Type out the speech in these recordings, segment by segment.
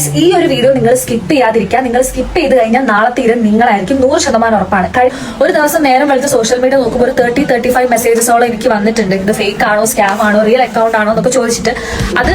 Guys ഈ ഒരു video നിങ്ങൾ സ്കിപ്പ് ചെയ്യാതിരിക്കുക നിങ്ങൾ സ്കിപ്പ് ചെയ്ത് കഴിഞ്ഞാൽ നാളെ തീരെ നിങ്ങളായിരിക്കും നൂറ് ശതമാനം ഉറപ്പാണ്. ഒരു ദിവസം നേരം വെളുത്ത് സോഷ്യൽ മീഡിയ നോക്കുമ്പോൾ ഒരു തേർട്ടി തേർട്ടി ഫൈവ് മെസ്സേജസോളം എനിക്ക് വന്നിട്ടുണ്ട്. ഇത് ഫേക്ക് ആണോ സ്കാം ആണോ റിയൽ അക്കൗണ്ട് ആണോ എന്നൊക്കെ ചോദിച്ചിട്ട് അത്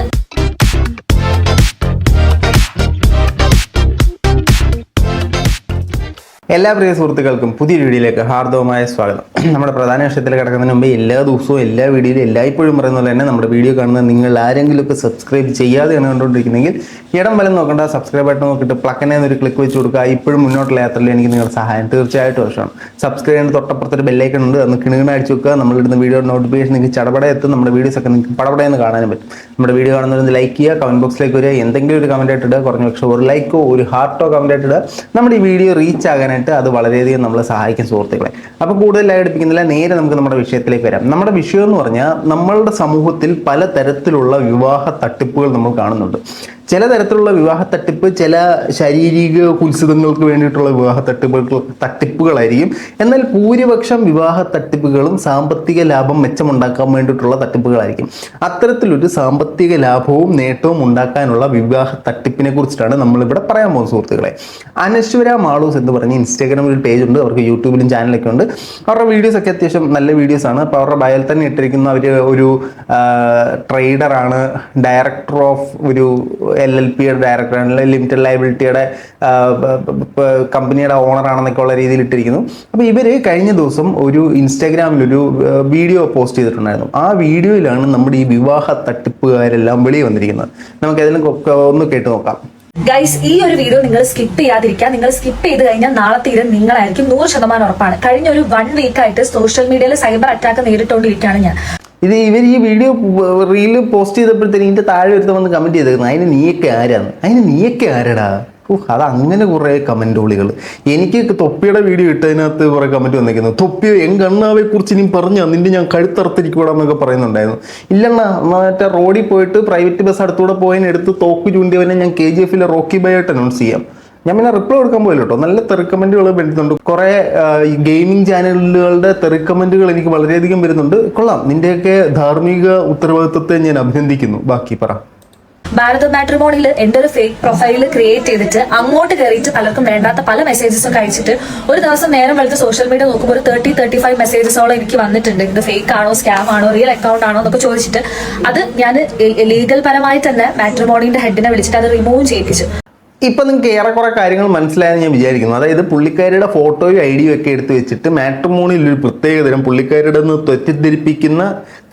എല്ലാ പ്രിയ സുഹൃത്തുക്കൾക്കും പുതിയൊരു വീഡിയോയിലേക്ക് ഹാർദവമായ സ്വാഗതം. നമ്മുടെ പ്രധാന വിഷയത്തിൽ കിടക്കുന്നതിന് മുമ്പ് എല്ലാ ദിവസവും എല്ലാ വീഡിയോയിലും എല്ലായ്പ്പോഴും പറയുന്ന പോലെ തന്നെ നമ്മുടെ വീഡിയോ കാണുന്ന നിങ്ങൾ ആരെങ്കിലുമൊക്കെ സബ്സ്ക്രൈബ് ചെയ്യാതെയാണ് കണ്ടുകൊണ്ടിരിക്കുന്നെങ്കിൽ ഇടം വലം നോക്കേണ്ട സബ്സ്ക്രൈബ് ബട്ടൺ നോക്കിയിട്ട് പ്ലക്കനെ ഒരു ക്ലിക്ക് വെച്ച് കൊടുക്കുക. ഇപ്പോഴും മുന്നോട്ടുള്ള യാത്രയിൽ എനിക്ക് നിങ്ങളുടെ സഹായം തീർച്ചയായിട്ടും ആവശ്യമാണ്. സബ്സ്ക്രൈബ് ചെയ്യുന്ന തൊട്ടപ്പുറത്തൊരു ബെല്ലൈക്കൺ ഉണ്ട്. അന്ന് കിണുകിണ അടിച്ചു വെക്കുക. നമ്മളിടുന്ന വീഡിയോ നോട്ടിഫിക്കേഷൻ നിങ്ങൾക്ക് ചടപടെ എത്തും നമ്മുടെ വീഡിയോസ് ഒക്കെ നിങ്ങൾക്ക് പടപടയെന്ന് കാണാനും പറ്റും. നമ്മുടെ വീഡിയോ കാണുന്നവർ ലൈക്ക് ചെയ്യുക കമന്റ് ബോക്സിലേക്ക് വരിക. എന്തെങ്കിലും ഒരു കമന്റ് ആയിട്ട് ഇടുക കുറഞ്ഞ പക്ഷേ ഒരു ലൈക്കോ ഒരു ഹാർട്ടോ കമന്റ് ആയിട്ട് ഇടുക നമ്മുടെ ഈ വീഡിയോ റീച്ച് ആകാനായിട്ട് അത് വളരെയധികം നമ്മളെ സഹായിക്കും സുഹൃത്തുക്കളെ. അപ്പോൾ കൂടുതലായി എടുപ്പിക്കുന്നില്ല നേരെ നമുക്ക് നമ്മുടെ വിഷയത്തിലേക്ക് വരാം. നമ്മുടെ വിഷയം എന്ന് പറഞ്ഞാൽ നമ്മളുടെ സമൂഹത്തിൽ പല തരത്തിലുള്ള വിവാഹ തട്ടിപ്പുകൾ നമ്മൾ കാണുന്നുണ്ട്. ചില തരത്തിലുള്ള വിവാഹ തട്ടിപ്പ് ചില ശാരീരിക കുത്സിതങ്ങൾക്ക് വേണ്ടിയിട്ടുള്ള വിവാഹ തട്ടിപ്പുകൾ തട്ടിപ്പുകളായിരിക്കും. എന്നാൽ ഭൂരിപക്ഷം വിവാഹ തട്ടിപ്പുകളും സാമ്പത്തിക ലാഭം മെച്ചമുണ്ടാക്കാൻ വേണ്ടിയിട്ടുള്ള തട്ടിപ്പുകളായിരിക്കും. അത്തരത്തിലൊരു സാമ്പത്തിക ലാഭവും നേട്ടവും ഉണ്ടാക്കാനുള്ള വിവാഹ തട്ടിപ്പിനെ കുറിച്ചിട്ടാണ് നമ്മളിവിടെ പറയാൻ പോകുന്ന സുഹൃത്തുക്കളെ. അനശ്വര മാളൂസ് എന്ന് പറഞ്ഞ് ഇൻസ്റ്റാഗ്രാമിൽ പേജ് ഉണ്ട്. അവർക്ക് യൂട്യൂബിലും ചാനലൊക്കെ ഉണ്ട്. അവരുടെ വീഡിയോസ് ഒക്കെ അത്യാവശ്യം നല്ല വീഡിയോസ് ആണ്. അപ്പോൾ അവരുടെ ബയൽ തന്നെ ഇട്ടിരിക്കുന്ന അവർ ഒരു ട്രേഡറാണ് ഡയറക്ടർ ഓഫ് ഒരു എൽ എൽ പിയുടെ ഡയറക്ടറാണ് ലിമിറ്റഡ് ലയബിലിറ്റിയുടെ കമ്പനിയുടെ ഓണർ ആണെന്നൊക്കെ ഉള്ള രീതിയിൽ ഇട്ടിരിക്കുന്നു. അപ്പോൾ ഇവർ കഴിഞ്ഞ ദിവസം ഒരു ഇൻസ്റ്റാഗ്രാമിൽ ഒരു വീഡിയോ പോസ്റ്റ് ചെയ്തിട്ടുണ്ടായിരുന്നു. ആ വീഡിയോയിലാണ് നമ്മുടെ ഈ വിവാഹ തട്ടിപ്പുകാരെല്ലാം വെളിയിൽ വന്നിരിക്കുന്നത്. നമുക്ക് അതിന് ഒന്ന് കേട്ട് നോക്കാം. ഗൈസ് ഈ ഒരു വീഡിയോ നിങ്ങൾ സ്കിപ്പ് ചെയ്യാതിരിക്കുക. നിങ്ങൾ സ്കിപ്പ് ചെയ്ത് കഴിഞ്ഞാൽ നാളെ തീരം നിങ്ങളായിരിക്കും നൂറ് ശതമാനം ഉറപ്പാണ്. കഴിഞ്ഞ ഒരു വൺ വീക്ക് ആയിട്ട് സോഷ്യൽ മീഡിയയിൽ സൈബർ അറ്റാക്ക് നേരിട്ടുകൊണ്ടിരിക്കുകയാണ് ഞാൻ. ഇത് ഇവർ ഈ വീഡിയോ റീൽ പോസ്റ്റ് ചെയ്തപ്പോഴത്തേന് ഇതിന്റെ താഴെ ഒരുത്ത വന്ന് കമന്റ് ചെയ്തേക്കുന്നത് അതിന് നീയൊക്കെ ആരാന്ന്? അതിന് നീയൊക്കെ ആരടാ? ഓ അത് അങ്ങനെ കുറേ കമന്റുകൾ എനിക്ക് തൊപ്പിയുടെ വീഡിയോ ഇട്ടതിനകത്ത് കുറേ കമന്റ് വന്നിരിക്കുന്നു. തൊപ്പി എങ്കണ്ണാവെ കുറിച്ച് ഇനി പറഞ്ഞു നിന്റെ ഞാൻ കഴുത്തറുത്തിരിക്കൂടാന്നൊക്കെ പറയുന്നുണ്ടായിരുന്നു. ഇല്ലണ്ണ മറ്റേ റോഡിൽ പോയിട്ട് പ്രൈവറ്റ് ബസ് അടുത്തൂടെ പോയതിനെടുത്ത് തോക്ക് ചൂണ്ടിയവനെ ഞാൻ കെ ജി എഫിലെ റോക്കി ബൈ ആയിട്ട് അനൗൺസ് ചെയ്യാം. ഞാൻ പിന്നെ റിപ്ലൈ കൊടുക്കാൻ പോയില്ല കേട്ടോ. നല്ല തെറിക്കമന്റുകൾ വരുന്നുണ്ട്. കുറെ ഗെയിമിംഗ് ചാനലുകളുടെ തെറിക്കമന്റുകൾ എനിക്ക് വളരെയധികം വരുന്നുണ്ട്. കൊള്ളാം. നിന്റെയൊക്കെ ധാർമ്മിക ഉത്തരവാദിത്വത്തെ ഞാൻ അഭിനന്ദിക്കുന്നു. ബാക്കി പറ. ഭാരത മാട്രിമോണിയിൽ എന്റെ ഒരു ഫേക്ക് പ്രൊഫൈൽ ക്രിയേറ്റ് ചെയ്തിട്ട് അങ്ങോട്ട് കയറിയിട്ട് പലർക്കും വേണ്ടാത്ത പല മെസ്സേജസും കഴിച്ചിട്ട് ഒരു ദിവസം നേരം വെളുത്ത് സോഷ്യൽ മീഡിയ നോക്കുമ്പോൾ ഒരു തേർട്ടി തേർട്ടി ഫൈവ് മെസ്സേജസോളം എനിക്ക് വന്നിട്ടുണ്ട്. ഇത് ഫേക്ക് ആണോ സ്കാം ആണോ റിയൽ അക്കൗണ്ട് ആണോ എന്നൊക്കെ ചോദിച്ചിട്ട് അത് ഞാൻ ലീഗൽ പരമായി തന്നെ മാട്രിമോണിന്റെ ഹെഡിനെ വിളിച്ചിട്ട് അത് റിമൂവ് ചെയ്യിപ്പിച്ചു. ഇപ്പൊ നിങ്ങൾക്ക് ഏറെക്കുറെ കാര്യങ്ങൾ മനസ്സിലായെന്ന് ഞാൻ വിചാരിക്കുന്നു. അതായത് പുള്ളിക്കാരിയുടെ ഫോട്ടോയും ഐഡിയും ഒക്കെ എടുത്ത് വെച്ചിട്ട് മാട്രിമോണിയിൽ ഒരു പ്രത്യേകതരം പുള്ളിക്കാരിയുടെ നിന്ന് തെറ്റിദ്ധരിപ്പിക്കുന്ന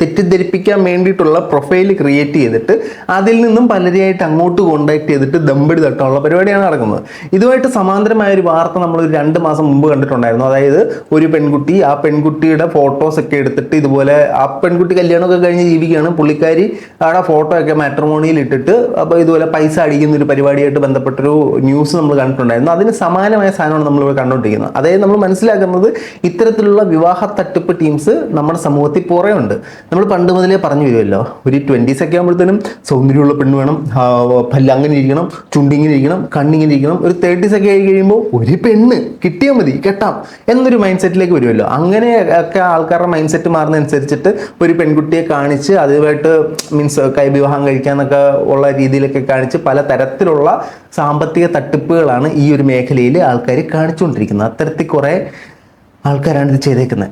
തെറ്റിദ്ധരിപ്പിക്കാൻ വേണ്ടിയിട്ടുള്ള പ്രൊഫൈൽ ക്രിയേറ്റ് ചെയ്തിട്ട് അതിൽ നിന്നും പലരെയായിട്ട് അങ്ങോട്ട് കോണ്ടാക്ട് ചെയ്തിട്ട് ദമ്പടി തട്ടാനുള്ള പരിപാടിയാണ് നടക്കുന്നത്. ഇതുമായിട്ട് സമാന്തരമായ ഒരു വാർത്ത നമ്മൾ ഒരു രണ്ട് മാസം മുമ്പ് കണ്ടിട്ടുണ്ടായിരുന്നു. അതായത് ഒരു പെൺകുട്ടി ആ പെൺകുട്ടിയുടെ ഫോട്ടോസ് ഒക്കെ എടുത്തിട്ട് ഇതുപോലെ ആ പെൺകുട്ടി കല്യാണമൊക്കെ കഴിഞ്ഞ് ജീവിക്കുകയാണ്. പുള്ളിക്കാരി അവിടെ ഫോട്ടോ ഒക്കെ മാട്രിമോണിയിൽ ഇട്ടിട്ട് അപ്പോൾ ഇതുപോലെ പൈസ അടിക്കുന്ന ഒരു പരിപാടിയായിട്ട് ബന്ധപ്പെട്ടൊരു ന്യൂസ് നമ്മൾ കണ്ടിട്ടുണ്ടായിരുന്നു. അതിന് സമാനമായ സാധനമാണ് നമ്മൾ ഇവിടെ കണ്ടുകൊണ്ടിരിക്കുന്നത്. അതായത് നമ്മൾ മനസ്സിലാക്കുന്നത് ഇത്തരത്തിലുള്ള വിവാഹ തട്ടിപ്പ് ടീംസ് നമ്മുടെ സമൂഹത്തിൽ പുറേ ഉണ്ട്. നമ്മൾ പണ്ട് മുതലേ പറഞ്ഞു വരുമല്ലോ ഒരു ട്വന്റീസ് ഒക്കെ ആകുമ്പോഴത്തേനും സൗന്ദര്യമുള്ള പെണ്ണ് വേണം ആ, പല്ല് അങ്ങനെ ഇരിക്കണം ചുണ്ടിങ്ങനെ ഇരിക്കണം കണ്ണിങ്ങനെ ഇരിക്കണം ഒരു തേർട്ടീസ് ഒക്കെ ആയി കഴിയുമ്പോൾ ഒരു പെണ്ണ് കിട്ടിയാൽ മതി കെട്ടാം എന്നൊരു മൈൻഡ് സെറ്റിലേക്ക് വരുമല്ലോ. അങ്ങനെ ഒക്കെ ആൾക്കാരുടെ മൈൻഡ് സെറ്റ് മാറുന്നതനുസരിച്ചിട്ട് ഒരു പെൺകുട്ടിയെ കാണിച്ച് അതുമായിട്ട് മീൻസ് കൈ വിവാഹം കഴിക്കാന്നൊക്കെ ഉള്ള രീതിയിലൊക്കെ കാണിച്ച് പല തരത്തിലുള്ള സാമ്പത്തിക തട്ടിപ്പുകളാണ് ഈ ഒരു മേഖലയിൽ ആൾക്കാർ കാണിച്ചുകൊണ്ടിരിക്കുന്നത്. അത്തരത്തിൽ കുറേ ആൾക്കാരാണ് ഇത് ചെയ്തേക്കുന്നത്.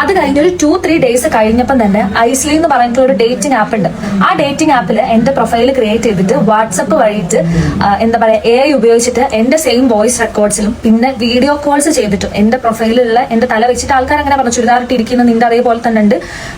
അത് കഴിഞ്ഞ് ഒരു ടു ത്രീ ഡേയ്സ് കഴിഞ്ഞപ്പം തന്നെ ഐസ്ലി എന്ന് പറഞ്ഞിട്ടുള്ള ഒരു ഡേറ്റിംഗ് ആപ്പ് ഉണ്ട്. ആ ഡേറ്റിംഗ് ആപ്പിൽ എന്റെ പ്രൊഫൈൽ ക്രിയേറ്റ് ചെയ്തിട്ട് വാട്സപ്പ് വഴിയിട്ട് എന്താ പറയാ എ ഐ ഉപയോഗിച്ചിട്ട് എന്റെ സെയിം വോയിസ് റെക്കോർഡ്സിലും പിന്നെ വീഡിയോ കോൾസ് ചെയ്തിട്ടും എന്റെ പ്രൊഫൈലിലുള്ള എന്റെ തല വെച്ചിട്ട് ആൾക്കാർ അങ്ങനെ പറഞ്ഞു ചുരിദാറിട്ട് ഇരിക്കുന്ന നിന്റെ അതേപോലെ തന്നെ ഉണ്ട്.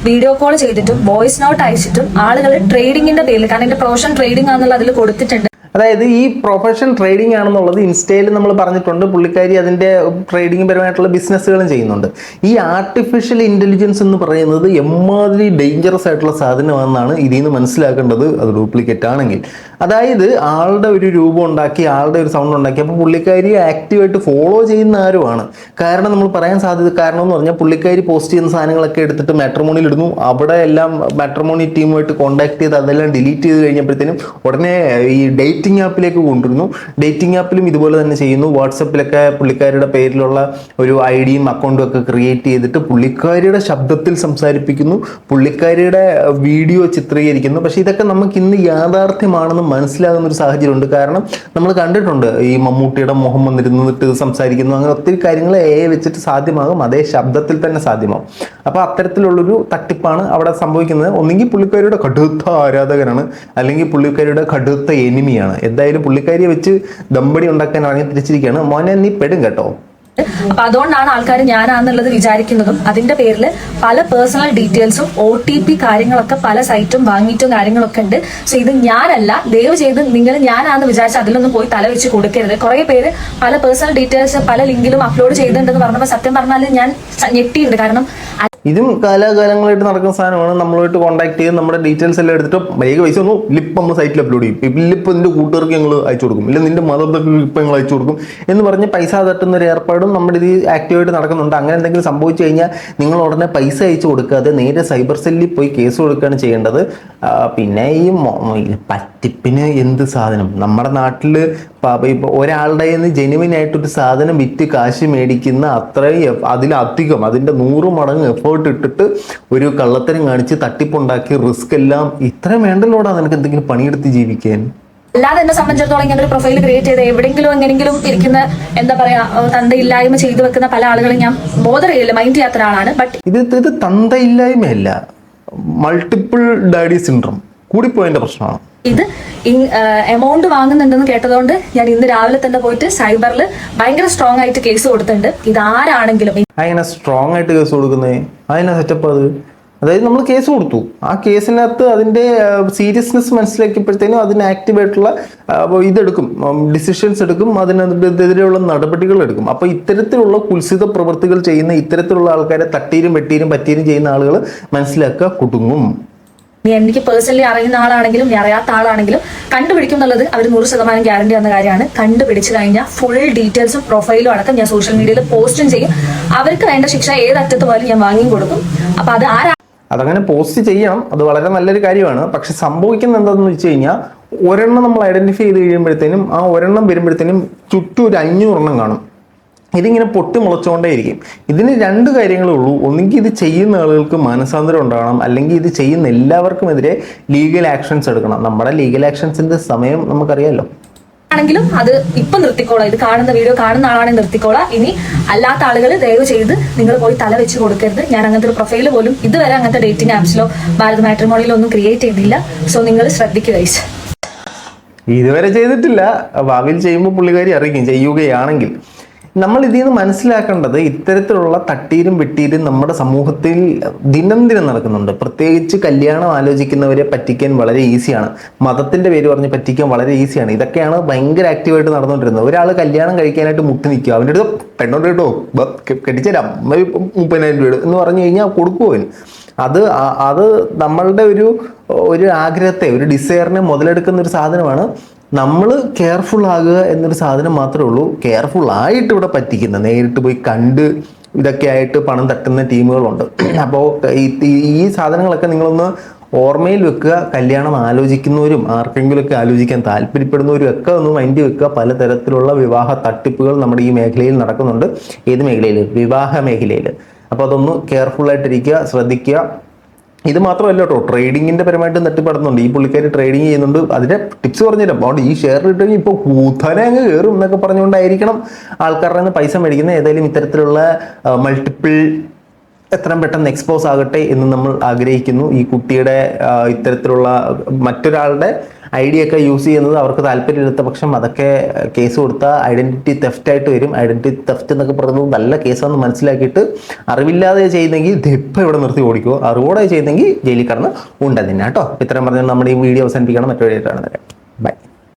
വീഡിയോ കോൾ ചെയ്തിട്ടും വോയിസ് നോട്ട് അയച്ചിട്ടും ആളുകൾ ട്രേഡിങ്ങിന്റെ പേരിൽ കാരണം എന്റെ പ്രൊഫഷൻ ട്രേഡിംഗ് ആണെന്നുള്ള അതിൽ കൊടുത്തിട്ടുണ്ട്. അതായത് ഈ പ്രൊഫഷൻ ട്രേഡിംഗ് ആണെന്നുള്ളത് ഇൻസ്റ്റയിൽ നമ്മൾ പറഞ്ഞിട്ടുണ്ട്. പുള്ളിക്കാരി അതിന്റെ ട്രേഡിംഗ് പരമായിട്ടുള്ള ബിസിനസ്സുകളും ചെയ്യുന്നുണ്ട്. ഈ ആർട്ടിഫിഷ്യൽ ഇന്റലിജൻസ് എന്ന് പറയുന്നത് എമ്മാതിരി ഡേഞ്ചറസ് ആയിട്ടുള്ള സാധനമാണെന്നാണ് ഇതിൽ നിന്ന് മനസ്സിലാക്കേണ്ടത്. അത് ഡ്യൂപ്ലിക്കേറ്റ് ആണെങ്കിൽ. അതായത് ആളുടെ ഒരു രൂപം ഉണ്ടാക്കി ആളുടെ ഒരു സൗണ്ട് ഉണ്ടാക്കി. അപ്പോൾ പുള്ളിക്കാരി ആക്റ്റീവായിട്ട് ഫോളോ ചെയ്യുന്ന ആരുമാണ്? കാരണം നമ്മൾ പറയാൻ സാധ്യത കാരണം എന്ന് പറഞ്ഞാൽ പുള്ളിക്കാരി പോസ്റ്റ് ചെയ്യുന്ന സാധനങ്ങളൊക്കെ എടുത്തിട്ട് മാട്രിമോണിയിൽ ഇടുന്നു. അവിടെ എല്ലാം മാട്രിമോണി ടീമുമായിട്ട് കോൺടാക്ട് ചെയ്ത് അതെല്ലാം ഡിലീറ്റ് ചെയ്ത് കഴിഞ്ഞപ്പോഴത്തേനും ഉടനെ ഈ ഡേറ്റ് ഡേറ്റിംഗ് ആപ്പിലേക്ക് കൊണ്ടുവരുന്നു. ഡേറ്റിംഗ് ആപ്പിലും ഇതുപോലെ തന്നെ ചെയ്യുന്നു. വാട്സപ്പിലൊക്കെ പുള്ളിക്കാരിയുടെ പേരിലുള്ള ഒരു ഐ ഡിയും അക്കൗണ്ടും ഒക്കെ ക്രിയേറ്റ് ചെയ്തിട്ട് പുള്ളിക്കാരിയുടെ ശബ്ദത്തിൽ സംസാരിപ്പിക്കുന്നു. പുള്ളിക്കാരിയുടെ വീഡിയോ ചിത്രീകരിക്കുന്നു. പക്ഷെ ഇതൊക്കെ നമുക്ക് ഇന്ന് യാഥാർത്ഥ്യമാണെന്ന് മനസ്സിലാകുന്ന ഒരു സാഹചര്യമുണ്ട്. കാരണം നമ്മൾ കണ്ടിട്ടുണ്ട് ഈ മമ്മൂട്ടിയുടെ മുഖം വന്നിരുന്നിട്ട് സംസാരിക്കുന്നു. അങ്ങനെ ഒത്തിരി കാര്യങ്ങൾ എ വെച്ചിട്ട് സാധ്യമാകും. അതേ ശബ്ദത്തിൽ തന്നെ സാധ്യമാകും. അപ്പോൾ അത്തരത്തിലുള്ളൊരു തട്ടിപ്പാണ് അവിടെ സംഭവിക്കുന്നത്. ഒന്നെങ്കിൽ പുള്ളിക്കാരിയുടെ കടുത്ത ആരാധകനാണ്. അല്ലെങ്കിൽ പുള്ളിക്കാരിയുടെ കടുത്ത എനിമിയാണ്. എന്തായാലും പുള്ളിക്കാരിയെ വെച്ച് ദമ്പടി ഉണ്ടാക്കാൻ ഇറങ്ങി തിരിച്ചിരിക്കുകയാണ്. മോനെ നീ പെടും കേട്ടോ. അപ്പൊ അതുകൊണ്ടാണ് ആൾക്കാർ ഞാനാന്നുള്ളത് വിചാരിക്കുന്നതും. അതിന്റെ പേരിൽ പല പേഴ്സണൽ ഡീറ്റെയിൽസും ഒ ടി പി കാര്യങ്ങളൊക്കെ പല സൈറ്റും വാങ്ങിയിട്ടും കാര്യങ്ങളൊക്കെ ഉണ്ട്. സോ ഇത് ഞാനല്ല. ദയവ് ചെയ്ത് നിങ്ങൾ ഞാനാന്ന് വിചാരിച്ച അതിലൊന്നും പോയി തല വെച്ച് കൊടുക്കരുത്. കുറെ പേര് പല പേഴ്സണൽ ഡീറ്റെയിൽസ് പല ലിങ്കിലും അപ്ലോഡ് ചെയ്തിട്ടുണ്ടെന്ന് പറഞ്ഞപ്പോൾ സത്യം പറഞ്ഞാൽ ഞാൻ ഞെട്ടിയിട്ടുണ്ട്. കാരണം ഇതും കാലാകാലങ്ങളായിട്ട് നടക്കുന്ന സാധനമാണ്. നമ്മളുമായിട്ട് കോൺടാക്ട് ചെയ്ത് നമ്മുടെ ഡീറ്റെയിൽസ് എല്ലാം എടുത്തിട്ട് വേഗ പൈസ ഒന്നും ലിപ്പ് നമ്മൾ സൈറ്റിൽ അപ്ലോഡ് ചെയ്യും. ലിപ്പ് നിന്റെ കൂട്ടുകാർക്ക് ഞങ്ങൾ അയച്ചു കൊടുക്കും. ഇല്ല നിന്റെ മദർക്ക് ലിപ്പ് ഞങ്ങൾ അയച്ചു കൊടുക്കും എന്ന് പറഞ്ഞ് പൈസ തട്ടുന്ന ഒരു ഏർപ്പാടും നമ്മുടെ ഇത് ആക്റ്റീവായിട്ട് നടക്കുന്നുണ്ട്. അങ്ങനെ എന്തെങ്കിലും സംഭവിച്ചു കഴിഞ്ഞാൽ നിങ്ങൾ ഉടനെ പൈസ അയച്ചു കൊടുക്കാതെ നേരെ സൈബർ സെല്ലിൽ പോയി കേസ് കൊടുക്കുകയാണ് ചെയ്യേണ്ടത്. പിന്നെ ഈ പറ്റിപ്പിന് എന്ത് സാധനം? നമ്മുടെ നാട്ടിൽ ഇപ്പോൾ ഒരാളുടെ നിന്ന് ജെനുവിൻ ആയിട്ടൊരു സാധനം വിറ്റ് കാശ് മേടിക്കുന്ന അത്രയും അതിലധികം അതിന്റെ നൂറ് മടങ്ങ് എഫേർട്ട് ഇട്ടിട്ട് ഒരു കള്ളത്തരം കാണിച്ച് തട്ടിപ്പുണ്ടാക്കി റിസ്ക് എല്ലാം ഇത്രയും വേണ്ടല്ലോടാ നിനക്ക് എന്തെങ്കിലും പണിയെടുത്ത് ജീവിക്കാൻ? അല്ലാതെ എന്നെ സംബന്ധിച്ചിടത്തോളം ഇങ്ങനെ ഒരു പ്രൊഫൈൽ ക്രിയേറ്റ് ചെയ്ത് എവിടെയെങ്കിലും എങ്ങനെങ്കിലും ഇരിക്കുന്ന എന്താ പറയാ തന്തയില്ലായ്മ ചെയ്തു വെക്കുന്ന പല ആളുകളും ഞാൻ ബോധർ ചെയ്യില്ല മൈൻഡ് ചെയ്യാത്ത ഒരാളാണ് ബട്ട് ഇത് ഇത് തന്തയില്ലായ്മയല്ല. മൾട്ടിപ്പിൾ ഡാഡി സിൻഡ്രം കൂടിപ്പോയതിന്റെ പ്രശ്നമാണ്. ഇത് എമൗണ്ട് വാങ്ങുന്നുണ്ടെന്ന് കേട്ടതുകൊണ്ട് ഞാൻ ഇന്ന് രാവിലെ തന്നെ പോയിട്ട് സൈബറിൽ ഭയങ്കര സ്ട്രോങ് ആയിട്ട് കേസ് കൊടുത്തിട്ടുണ്ട്. ഇത് ആരാണെങ്കിലും അങ്ങനെ സ്ട്രോങ് ആയിട്ട് കേസ് കൊടുക്കുന്നത് അതിനെ സെറ്റപ്പ് അത്? അതായത് നമ്മൾ കേസ് കൊടുത്തു. ആ കേസിനകത്ത് അതിന്റെ സീരിയസ്നെസ് മനസ്സിലാക്കിയപ്പോഴത്തേനും അതിന് ആക്റ്റീവായിട്ടുള്ള ഇതെടുക്കും. ഡിസിഷൻസ് എടുക്കും. അതിനെതിരെയുള്ള നടപടികൾ എടുക്കും. അപ്പോൾ ഇത്തരത്തിലുള്ള കുൽസിത പ്രവൃത്തികൾ ചെയ്യുന്ന ഇത്തരത്തിലുള്ള ആൾക്കാരെ തട്ടീരും വെട്ടീരും പറ്റീരും ചെയ്യുന്ന ആളുകൾ മനസ്സിലാക്കുക കുടുങ്ങും. എനിക്ക് പേഴ്സണലി അറിയുന്ന ആളാണെങ്കിലും നീ അറിയാത്ത ആളാണെങ്കിലും കണ്ടുപിടിക്കും എന്നുള്ളത് അവർ നൂറ് ശതമാനം ഗ്യാരണ്ടി എന്ന കാര്യമാണ്. കണ്ടുപിടിച്ചു കഴിഞ്ഞാൽ ഫുൾ ഡീറ്റെയിൽസും പ്രൊഫൈലും അടക്കം ഞാൻ സോഷ്യൽ മീഡിയയിൽ പോസ്റ്റും ചെയ്യും. അവർക്ക് വേണ്ട ശിക്ഷ ഏത് അറ്റത്ത് പോലും ഞാൻ വാങ്ങിയും കൊടുക്കും. അപ്പൊ അത് ആരാ അതങ്ങനെ പോസ്റ്റ് ചെയ്യണം അത് വളരെ നല്ലൊരു കാര്യമാണ്. പക്ഷെ സംഭവിക്കുന്നത് എന്താണെന്ന് വെച്ച് കഴിഞ്ഞാൽ ഒരെണ്ണം നമ്മൾ ഐഡന്റിഫൈ ചെയ്ത് കഴിയുമ്പോഴത്തേനും ആ ഒരെണ്ണം വരുമ്പോഴത്തേനും ചുറ്റും ഒരു അഞ്ഞൂറെണ്ണം കാണും. ഇതിങ്ങനെ പൊട്ടി മുളച്ചുകൊണ്ടേയിരിക്കും ഇതിന് രണ്ട് കാര്യങ്ങളേ ഉള്ളൂ. ഒന്നുകിൽ ഇത് ചെയ്യുന്ന ആളുകൾക്ക് മാനസാന്തരം ഉണ്ടാകണം അല്ലെങ്കിൽ ഇത് ചെയ്യുന്ന എല്ലാവർക്കും എതിരെ ലീഗൽ ആക്ഷൻസ് എടുക്കണം. നമ്മുടെ ലീഗൽ ആക്ഷൻസിന്റെ സമയം നമുക്കറിയാമല്ലോ ആണെങ്കിലും അത് ഇപ്പൊ നിർത്തിക്കോളാം. ഇത് കാണുന്ന വീഡിയോ കാണുന്ന ആളാണെങ്കിൽ നിർത്തിക്കോളാം. ഇനി അല്ലാത്ത ആളുകൾ ദയവ് ചെയ്ത് നിങ്ങൾ പോയി തല വെച്ച് കൊടുക്കരുത്. ഞാൻ അങ്ങനത്തെ ഒരു പ്രൊഫൈൽ പോലും ഇതുവരെ അങ്ങനത്തെ ഡേറ്റിംഗ് ആപ്സിലോ ഭാരത് മാട്രിമോണിയിലോ ഒന്നും ക്രിയേറ്റ് ചെയ്തില്ല. സോ നിങ്ങൾ ശ്രദ്ധിക്കുക. ഇതുവരെ ചെയ്തിട്ടില്ല. ഭാവിയിൽ ചെയ്യുമ്പോൾ പുള്ളിക്കാരി അറിയിക്കും. ചെയ്യുകയാണെങ്കിൽ. നമ്മൾ ഇതിൽ നിന്ന് മനസ്സിലാക്കേണ്ടത് ഇത്തരത്തിലുള്ള തട്ടീരും വെട്ടീരും നമ്മുടെ സമൂഹത്തിൽ ദിനം ദിനം നടക്കുന്നുണ്ട്. പ്രത്യേകിച്ച് കല്യാണം ആലോചിക്കുന്നവരെ പറ്റിക്കാൻ വളരെ ഈസിയാണ്. മതത്തിന്റെ പേര് പറഞ്ഞ് പറ്റിക്കാൻ വളരെ ഈസിയാണ്. ഇതൊക്കെയാണ് ഭയങ്കര ആക്റ്റീവായിട്ട് നടന്നുകൊണ്ടിരുന്നത്. ഒരാൾ കല്യാണം കഴിക്കാനായിട്ട് മുട്ടി നിൽക്കുക. അവന്റെ അടുത്ത് പെണ്ണോട്ട് കേട്ടോ കെട്ടിച്ചേരാം മുപ്പതിനായിരം രൂപ എന്ന് പറഞ്ഞു കഴിഞ്ഞാൽ കൊടുക്കുമോ അത് അത് നമ്മളുടെ ഒരു ഒരു ആഗ്രഹത്തെ ഒരു ഡിസയറിനെ മുതലെടുക്കുന്ന ഒരു സാധനമാണ്. നമ്മൾ കെയർഫുൾ ആകുക എന്നൊരു സാധനം മാത്രമേ ഉള്ളൂ. കെയർഫുൾ ആയിട്ട് ഇവിടെ പറ്റിക്കുന്ന നേരിട്ട് പോയി കണ്ട് ഇതൊക്കെ ആയിട്ട് പണം തട്ടുന്ന ടീമുകളുണ്ട്. അപ്പോൾ ഈ സാധനങ്ങളൊക്കെ നിങ്ങളൊന്ന് ഓർമ്മയിൽ വെക്കുക കല്യാണം ആലോചിക്കുന്നവരും ആർക്കെങ്കിലുമൊക്കെ ആലോചിക്കാൻ താല്പര്യപ്പെടുന്നവരും ഒക്കെ ഒന്ന് മൈൻഡ് വെക്കുക. പലതരത്തിലുള്ള വിവാഹ തട്ടിപ്പുകൾ നമ്മുടെ ഈ മേഖലയിൽ നടക്കുന്നുണ്ട്. ഏത് മേഖലയിൽ വിവാഹ മേഖലയിൽ അപ്പോൾ അതൊന്ന് കെയർഫുള്ളായിട്ടിരിക്കുക ശ്രദ്ധിക്കുക. ഇത് മാത്രമല്ല കേട്ടോ ട്രേഡിങ്ങിന്റെ പരമായിട്ട് തട്ടിപ്പടുന്നുണ്ട് ഈ പുള്ളിക്കാർ ട്രേഡിങ് ചെയ്യുന്നുണ്ട്. അതിന്റെ ടിപ്സ് പറഞ്ഞുതരാം. അതുകൊണ്ട് ഈ ഷെയർ ഇട്ട് ഇപ്പോൾ കൂത്തനെ അങ്ങ് കയറും എന്നൊക്കെ പറഞ്ഞുകൊണ്ടായിരിക്കണം ആൾക്കാരുടെ നിന്ന് പൈസ മേടിക്കുന്നത്. ഏതായാലും ഇത്തരത്തിലുള്ള മൾട്ടിപ്പിൾ എത്രയും പെട്ടെന്ന് എക്സ്പോസ് ആകട്ടെ എന്ന് നമ്മൾ ആഗ്രഹിക്കുന്നു. ഈ കുട്ടിയുടെ ഇത്തരത്തിലുള്ള മറ്റൊരാളുടെ ഐഡിയ ഒക്കെ യൂസ് ചെയ്യുന്നത് അവർക്ക് താല്പര്യമില്ലാത്ത പക്ഷം അതൊക്കെ കേസ് കൊടുത്താൽ ഐഡന്റിറ്റി തെഫ്റ്റ് ആയിട്ട് വരും. ഐഡന്റിറ്റി തെഫ്റ്റ് എന്നൊക്കെ പറയുന്നത് നല്ല കേസാണെന്ന് മനസ്സിലാക്കിയിട്ട് അറിവില്ലാതെ ചെയ്യുന്നെങ്കിൽ ഇപ്പം ഇവിടെ നിർത്തി ഓടിക്കുമോ അറിവോടെ ചെയ്യുന്നെങ്കിൽ ജയിലിൽ കടന്ന് ഉണ്ടെന്നില്ല കേട്ടോ? ഇത്രയും പറഞ്ഞാൽ നമ്മുടെ ഈ വീഡിയോ അവസാനിപ്പിക്കണം. മറ്റൊരു ബൈ.